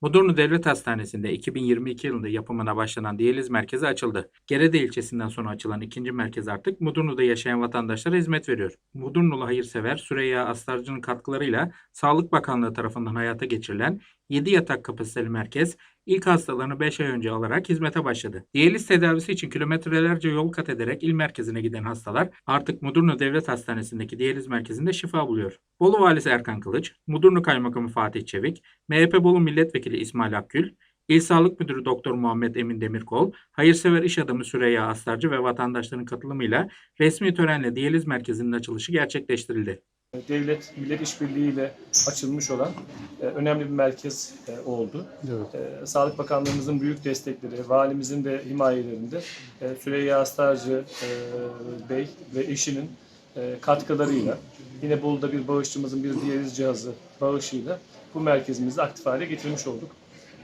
Mudurnu Devlet Hastanesi'nde 2022 yılında yapımına başlanan diyaliz merkezi açıldı. Gerede ilçesinden sonra açılan ikinci merkez artık Mudurnu'da yaşayan vatandaşlara hizmet veriyor. Mudurnulu hayırsever Süreyya Astarcı'nın katkılarıyla Sağlık Bakanlığı tarafından hayata geçirilen 7 yatak kapasiteli merkez ilk hastalarını 5 ay önce alarak hizmete başladı. Diyaliz tedavisi için kilometrelerce yol kat ederek il merkezine giden hastalar artık Mudurnu Devlet Hastanesi'ndeki diyaliz merkezinde şifa buluyor. Bolu Valisi Erkan Kılıç, Mudurnu Kaymakamı Fatih Çevik, MHP Bolu Milletvekili İsmail Akgül, İl Sağlık Müdürü Doktor Muhammed Emin Demirkol, hayırsever iş adamı Süreyya Astarcı ve vatandaşların katılımıyla resmi törenle diyaliz merkezinin açılışı gerçekleştirildi. Devlet millet işbirliği ile açılmış olan e, önemli bir merkez e, oldu. Evet. E, Sağlık Bakanlığımızın büyük destekleri, valimizin de himayelerinde e, Süreyya Astarcı e, Bey ve eşinin e, katkılarıyla yine Bolu'da bir bağışçımızın bir diyaliz cihazı bağışıyla bu merkezimizi aktif hale getirmiş olduk.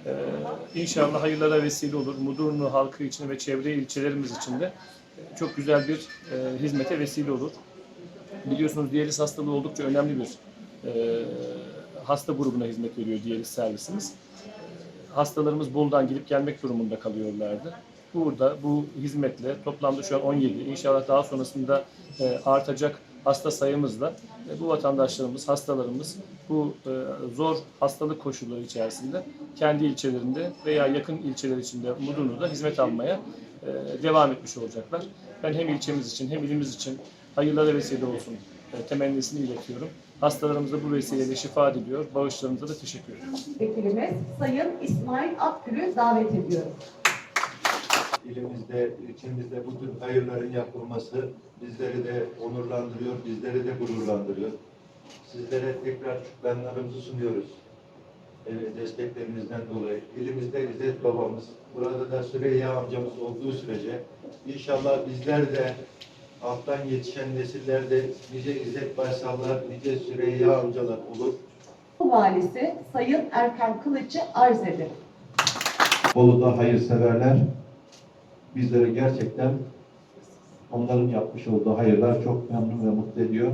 E, İnşallah hayırlara vesile olur. Mudurnu halkı için ve çevre ilçelerimiz için de e, çok güzel bir e, hizmete vesile olur. Biliyorsunuz diyaliz hastalığı oldukça önemli bir e, hasta grubuna hizmet veriyor diyaliz servisimiz. Hastalarımız Bolu'dan gidip gelmek durumunda kalıyorlardı. Burada bu hizmetle toplamda şu an 17, inşallah daha sonrasında e, artacak hasta sayımızla e, bu vatandaşlarımız, hastalarımız bu e, zor hastalık koşulları içerisinde kendi ilçelerinde veya yakın ilçeler içinde Mudurnu'da hizmet almaya e, devam etmiş olacaklar. Ben hem ilçemiz için hem ilimiz için hayırlara vesile olsun e, temennisini iletiyorum. Hastalarımıza bu vesileyle şifa diliyor. Bağışlarınıza da teşekkür ederim. Vekilimiz Sayın İsmail Akgül'ü davet ediyorum. ilimizde, ilçemizde bu tür hayırların yapılması bizleri de onurlandırıyor, bizleri de gururlandırıyor. Sizlere tekrar şükranlarımızı sunuyoruz. Evet, desteklerinizden dolayı. İlimizde İzzet babamız, burada da Süreyya amcamız olduğu sürece inşallah bizler de alttan yetişen nesillerde nice İzzet Baysallar, nice Süreyya amcalar olur. Valisi Sayın Erkan Kılıç'ı arz ederim. Bolu'da hayırseverler bizleri gerçekten onların yapmış olduğu hayırlar çok memnun ve mutlu ediyor.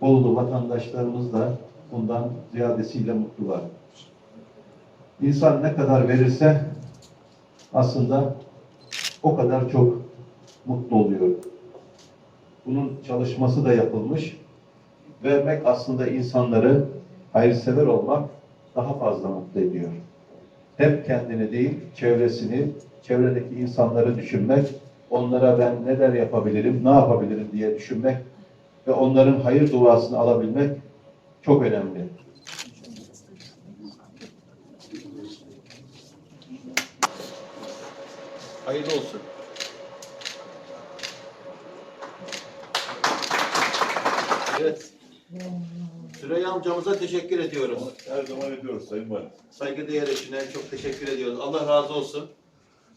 Bolu'lu vatandaşlarımız da bundan ziyadesiyle mutlular. İnsan ne kadar verirse aslında o kadar çok mutlu oluyor. Bunun çalışması da yapılmış. Vermek aslında insanları hayırsever olmak daha fazla mutlu ediyor hep kendini değil, çevresini, çevredeki insanları düşünmek, onlara ben neler yapabilirim, ne yapabilirim diye düşünmek ve onların hayır duasını alabilmek çok önemli. Hayırlı olsun. Evet. Süreyya amcamıza teşekkür ediyoruz. Her zaman ediyoruz Sayın Valim. Saygıdeğer eşine çok teşekkür ediyoruz. Allah razı olsun.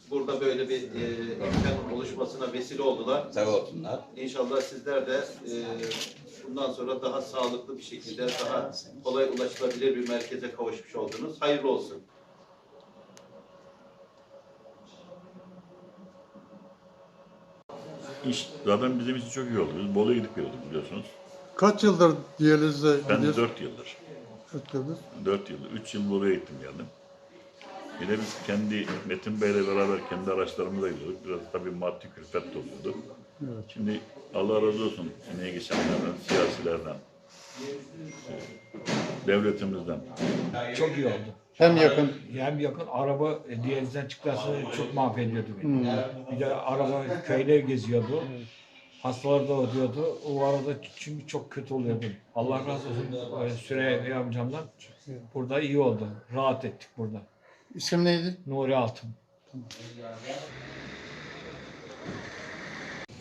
Burada böyle bir e, imkan oluşmasına vesile oldular. Sağ olsunlar. İnşallah sizler de e, bundan sonra daha sağlıklı bir şekilde, daha kolay ulaşılabilir bir merkeze kavuşmuş oldunuz. Hayırlı olsun. İş zaten bizim için çok iyi oldu. Biz Bolu'ya gidip geliyorduk biliyorsunuz. Kaç yıldır diyalizde Ben gidiyorsun? 4 yıldır. Dört yıldır. 4 yıldır. 3 yıl Bolu'ya gittim geldim. Bir de biz kendi Metin Bey'le beraber kendi araçlarımızla gidiyorduk. Biraz tabii maddi külfet de oluyordu. Evet. Şimdi Allah razı olsun emeği geçenlerden, siyasilerden, e, devletimizden. Çok iyi oldu. Hem yakın. Hem yakın araba diyalizden çıkması çok mahvediyordu beni. Bir de araba köyler geziyordu. Hastalar da oluyordu. O arada çünkü çok kötü oluyordu. Allah razı olsun e, Süreyya Bey amcamdan. Burada iyi oldu. Rahat ettik burada. İsim neydi? Nuri Altın.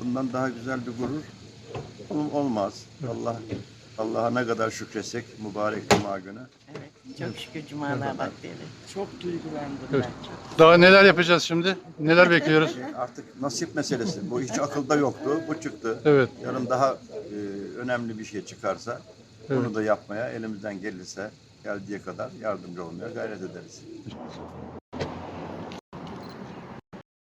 Bundan daha güzel bir gurur ol- olmaz. Allah Allah'a ne kadar şükretsek mübarek cuma günü. Evet, çok şükür cumalar vaktiyle. Çok duygulandım Evet. ben çok. Daha neler yapacağız şimdi? Neler bekliyoruz? Artık nasip meselesi. Bu hiç akılda yoktu. Bu çıktı. Evet. Yarın daha e, önemli bir şey çıkarsa Evet. bunu da yapmaya elimizden gelirse geldiği kadar yardımcı olmaya gayret ederiz.